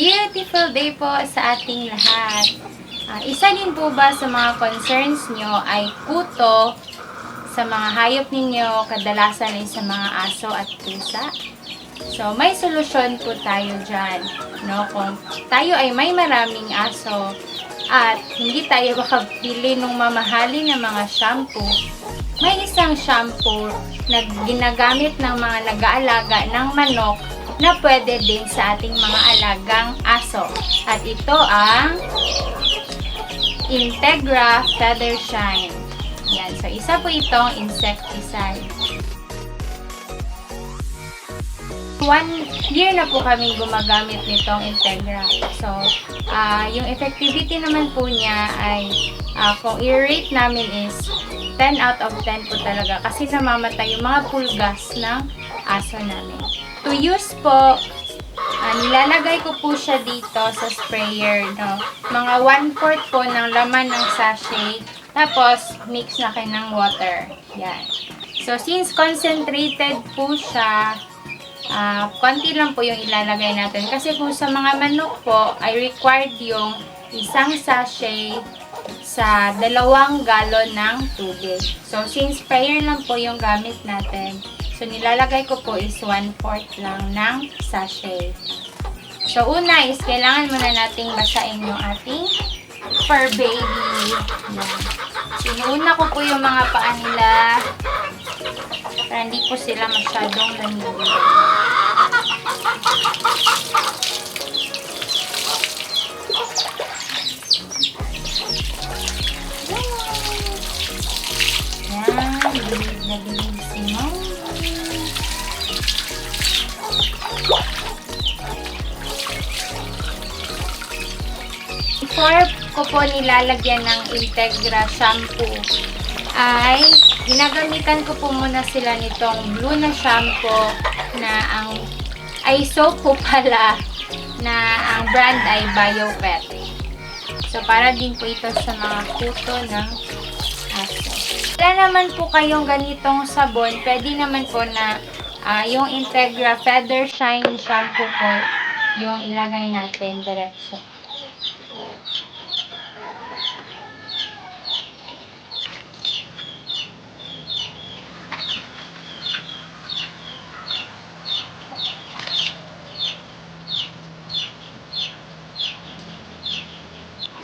beautiful day po sa ating lahat. Ah, isa din po ba sa mga concerns nyo ay kuto sa mga hayop ninyo, kadalasan ay sa mga aso at pusa? So, may solusyon po tayo dyan. No? Kung tayo ay may maraming aso at hindi tayo makabili ng mamahalin na mga shampoo, may isang shampoo na ginagamit ng mga nag-aalaga ng manok na pwede din sa ating mga alagang aso. At ito ang Integra Feather Shine. Yan. So, isa po itong insecticide. One year na po kami gumagamit nitong Integra. So, ah yung effectivity naman po niya ay ah, kung i-rate namin is 10 out of 10 po talaga kasi namamatay yung mga pulgas ng aso namin. To use po, ah, nilalagay ko po siya dito sa sprayer. No? Mga 1-4 po ng laman ng sachet. Tapos, mix na kayo ng water. Yan. So, since concentrated po siya, ah konti lang po yung ilalagay natin. Kasi kung sa mga manok po, ay required yung isang sachet sa dalawang galon ng tubig. So, since sprayer lang po yung gamit natin, so nilalagay ko po is 1-4 lang ng sachet. So, una is kailangan muna nating basain yung ating fur baby. Yan. Sinuuna ko po yung mga paa nila para hindi po sila masyadong nanigil. Yan, bilib na bilib si Mommy. Before ko po nilalagyan ng Integra shampoo, ay ginagamitan ko po muna sila nitong blue na shampoo na ang ay soap po pala na ang brand ay BioPet. So, para din po ito sa mga kuto ng aso. Wala naman po kayong ganitong sabon, pwede naman po na ah, yung Integra Feather Shine Shampoo po yung ilagay natin diretso.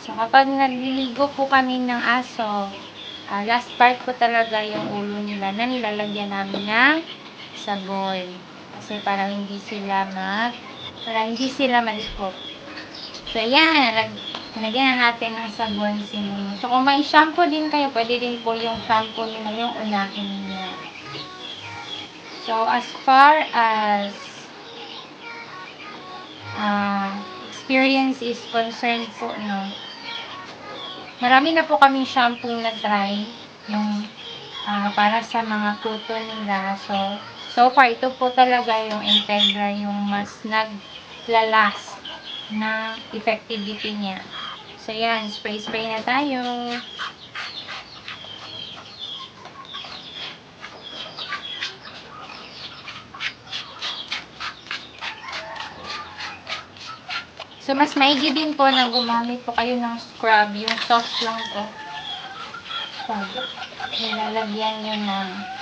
So, kapag nagliligo po kami ng aso, ah, last part po talaga yung ulo nila na nilalagyan namin ng sabon. Kasi para hindi sila mag, para hindi sila malikot. So, yan. Lag, Lagyan na natin ng sabon si Mumu. So, kung may shampoo din kayo, pwede din po yung shampoo nyo yung unahin niya. So, as far as ah experience is concerned po, no, marami na po kaming shampoo na try yung ah, para sa mga kuto nila. So, so far, ito po talaga yung Integra, yung mas naglalas na effectivity niya. So, yan. Spray-spray na tayo. So, mas maigi din po na gumamit po kayo ng scrub. Yung soft lang po. Scrub. Nilalagyan nyo ng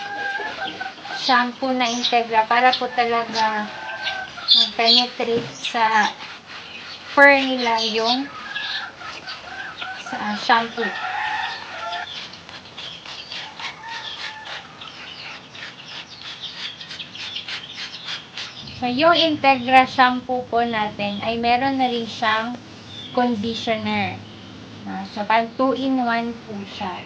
shampoo na Integra para po talaga mag-penetrate sa fur nila yung sa shampoo. So, yung Integra shampoo po natin ay meron na rin siyang conditioner. Ah, so, pag 2-in-1 po siya.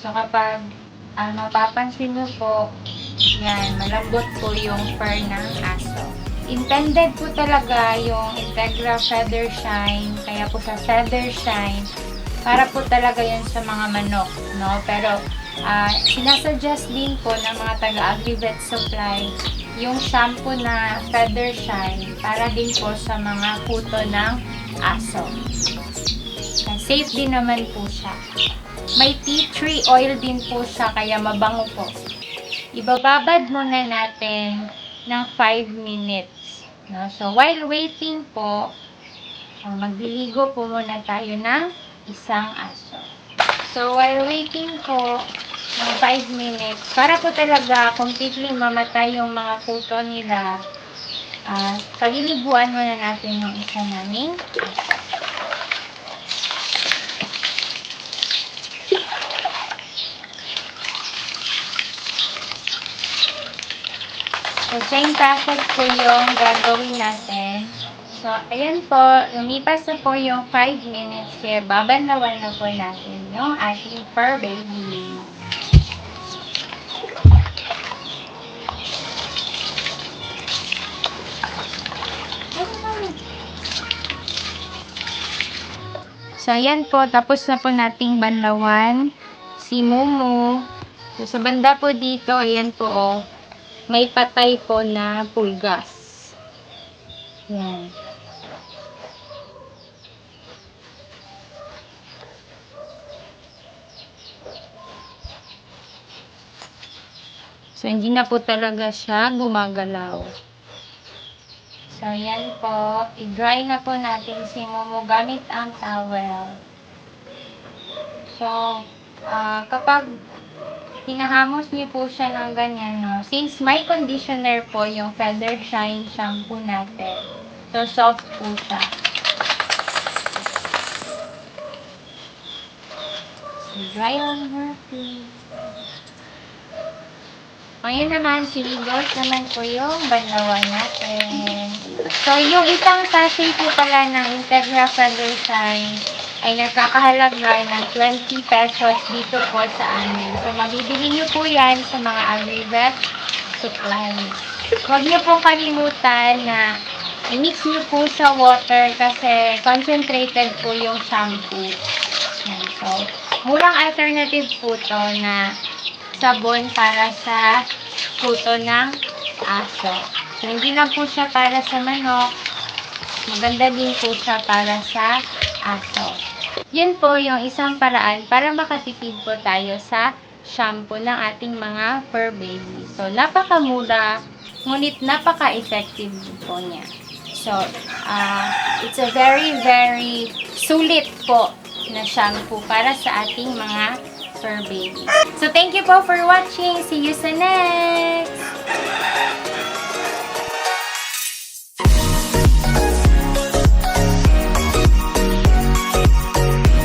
So, kapag ah, mapapansin mo po, yan, malambot po yung fur ng aso. Intended po talaga yung Integra Feather Shine, kaya po sa Feather Shine, para po talaga yun sa mga manok, no? Pero, ah, sinasuggest din po ng mga taga-agri-vet supply yung shampoo na Feather Shine para din po sa mga puto ng aso. Safe din naman po siya. May tea tree oil din po siya, kaya mabango po. Ibababad muna natin ng 5 minutes. No? So, while waiting po, Uh, magliligo po muna tayo ng isang aso. So, while waiting po ng 5 minutes, para po talaga completely mamatay yung mga kuto nila, ah pagliliguan muna natin yung isa naming So, same process po yung gagawin natin. So, ayan po, lumipas na po yung 5 minutes kaya babanlawan na po natin yung ating fur baby. So, ayan po, tapos na po nating banlawan si Mumu. So, sa banda po dito, ayan po, oh, may patay po na pulgas. Yan. So, hindi na po talaga siya gumagalaw. So, yan po. I-dry na po natin si Momo gamit ang towel. So, ah, kapag hinahamos niyo po siya ng ganyan, no? Since may conditioner po yung Feather Shine shampoo natin. So, soft po siya. Dry on her feet. Ngayon naman, siligos naman po yung banlawan natin. So, yung isang sachet po pala ng Integra Feather Shine ay nagkakahalaga ng 20 pesos dito po sa amin. So, mabibili niyo po yan sa mga agri-vet supplies. Huwag niyo po kalimutan na i-mix niyo po sa water kasi concentrated po yung shampoo. Yan. So, murang alternative po to na sabon para sa puto ng aso. So, hindi lang po siya para sa manok. Maganda din po siya para sa aso. Yun po yung isang paraan para makatipid po tayo sa shampoo ng ating mga fur baby. So, napakamura, ngunit napaka-effective po niya. So, ah, it's a very, very sulit po na shampoo para sa ating mga fur baby. So, thank you po for watching. See you sa next!